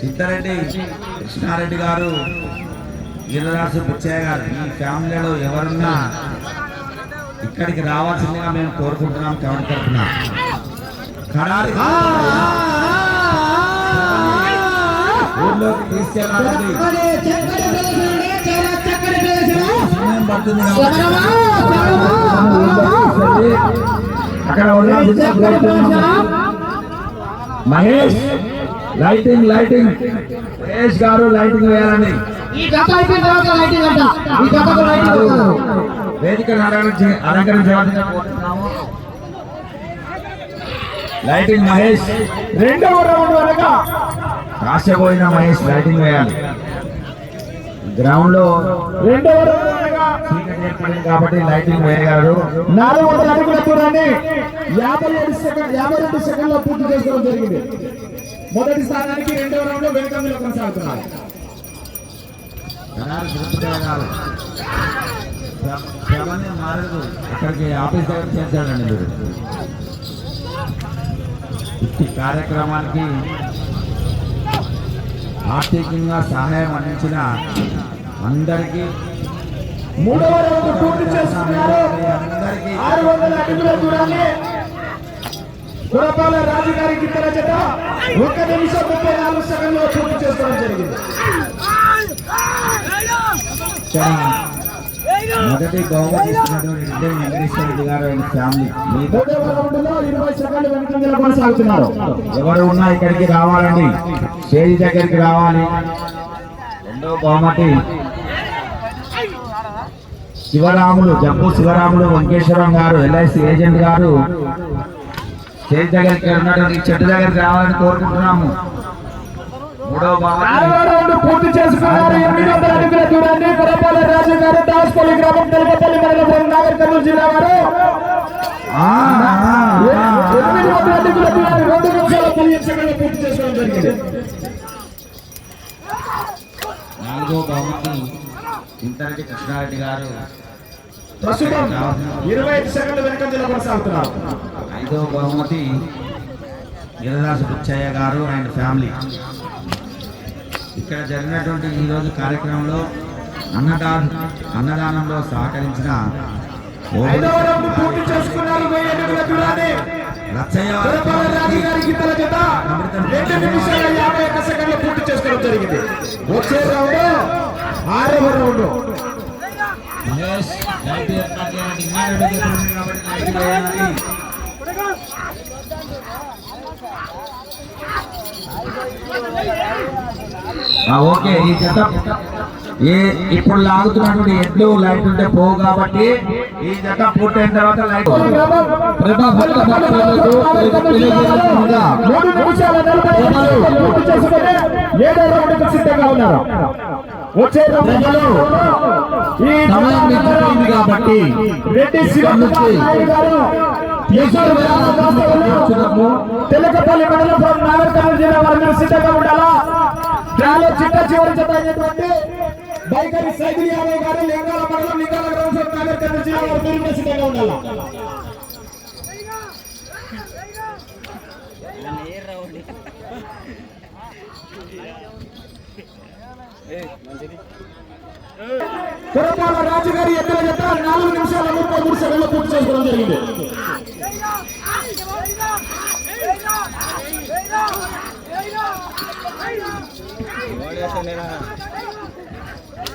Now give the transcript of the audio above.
సిద్ధారెడ్డి కృష్ణారెడ్డి గారు వీరరాజు పిచ్చయ్య గారు ఈ ఫ్యామిలీలో ఎవరున్నా ఇక్కడికి రావాల్సిందిగా మేము కోరుకుంటున్నాం కవడి తరఫున అక్కడ. మహేష్ లైటింగ్ లైటింగ్ మహేష్ గారు లైటింగ్ వేయాలండి ఈ గత అయిపోయిన తర్వాత లైటింగ్ అంట ఈ గతకు లైటింగ్ అంటారు. వేదికను అలంకరించి అలంకరించవలసిందిగా కోరుతున్నాము లైటింగ్ మహేష్ రెండవ రౌండ్ వరకు కాశపోయిన మహేష్ లైటింగ్ వేయాలి. గ్రౌండ్లో రెండవ కాబట్టి లైటింగ్ వేయగలరు. నాలుగు వందల అడుగుల దూరాన్ని యాభై ఏడు సెకండ్ యాభై రెండు సెకండ్లో పూర్తి చేసుకోవడం జరిగింది. మొదటి స్థానానికి రెండవ రౌండ్లో వెనుకంజలో కొనసాగుతున్నారు. మారదు. ఇక్కడికి ఆఫీస్ దగ్గర చేర్చాలండి మీరు. ఈ కార్యక్రమానికి ఆర్థికంగా సహాయం అందించిన అందరికీ మూడవ రౌండ్ పూర్తి చేసుకున్నారు అందరికీ ఆరు వందల అడుగుల దూరాన్ని కురపాల రాజుగారి గిత్తల చేత ఒక నిమిషం ముప్పై నాలుగు సెకండ్లో పూర్తి చేసుకోవడం జరిగింది మొదటి ఇస్తున్నటువంటి రెడ్డి వెంకటేశ్వర రెడ్డి గారు ఆయన ఫ్యామిలీ. ఎవరు ఉన్నా ఇక్కడికి రావాలండి. స్టేజ్ దగ్గరికి రావాలి. రెండో బహుమతి శివరాములు జంబు శివరాములు వెంకటేశ్వరం గారు ఎల్ఐసి ఏజెంట్ గారు. స్టేజ్ దగ్గరికి ఉన్నటువంటి చెట్టు దగ్గరికి రావాలని కోరుకుంటున్నాము. మూడో బహుమతి నాలుగో రౌండ్ పూర్తి చేసుకున్నారు. ఎనిమిది వందల అడుగుల దూరాన్ని కురపాల రాజు గారు దాసపల్లి గ్రామం తెలకపల్లి మండలం నాగర్ కర్నూలు జిల్లా వారు. ఎనిమిది వందల అడుగుల దూరాన్ని రెండు నిమిషాల పదిహేను సెకండ్లు పూర్తి చేసుకోవడం జరిగింది. నాలుగో ఇంతరెడ్డి కృష్ణారెడ్డి గారు ప్రస్తుతం ఇరవై ఐదు సెకండ్లు వెనుకంజలో కొనసాగుతున్నారు. ఐదో బహుమతి గిరిదాసు బుచ్చయ్య గారు అండ్ ఫ్యామిలీ. ఇక్కడ జరిగినటువంటి ఈ రోజు కార్యక్రమంలో అన్నదాన అన్నదానంలో సహకరించిన రౌండ్ పూర్తి నిమిషాల యాభై ఒక్క సెకండ్లు చేసుకోవడం జరిగింది. వచ్చే రౌండ్ ఆరవ రౌండ్. కాబట్టి ఓకే ఈ జత ఏ ఇప్పుడు లాగుతున్నటువంటి ఎడ్లు లైట్ ఉంటే పోవు కాబట్టి ఈ జత పూర్తయిన తర్వాత లైట్ వచ్చే రౌండ్ ఈ సమయం మించిపోయింది కాబట్టి రెడ్డి. తెలకపల్లి మండలం జిల్లా వారు సిద్ధంగా ఉండాలా దానిలో చిట్ట చివరి జత అయినటువంటి బైకరి సైదుల్ యాదవ్ గారు లింగాల మండలం లింగాల గ్రామం from నాగర్ కర్నూలు జిల్లా వారు మీరు కూడా సిద్ధంగా ఉండాలా? కురపాల రాజు గారి ఎత్తుల జత నాలుగు నిమిషాల ముప్పై మూడు సెకండ్లు పూర్తి చేసుకోవడం జరిగింది. manera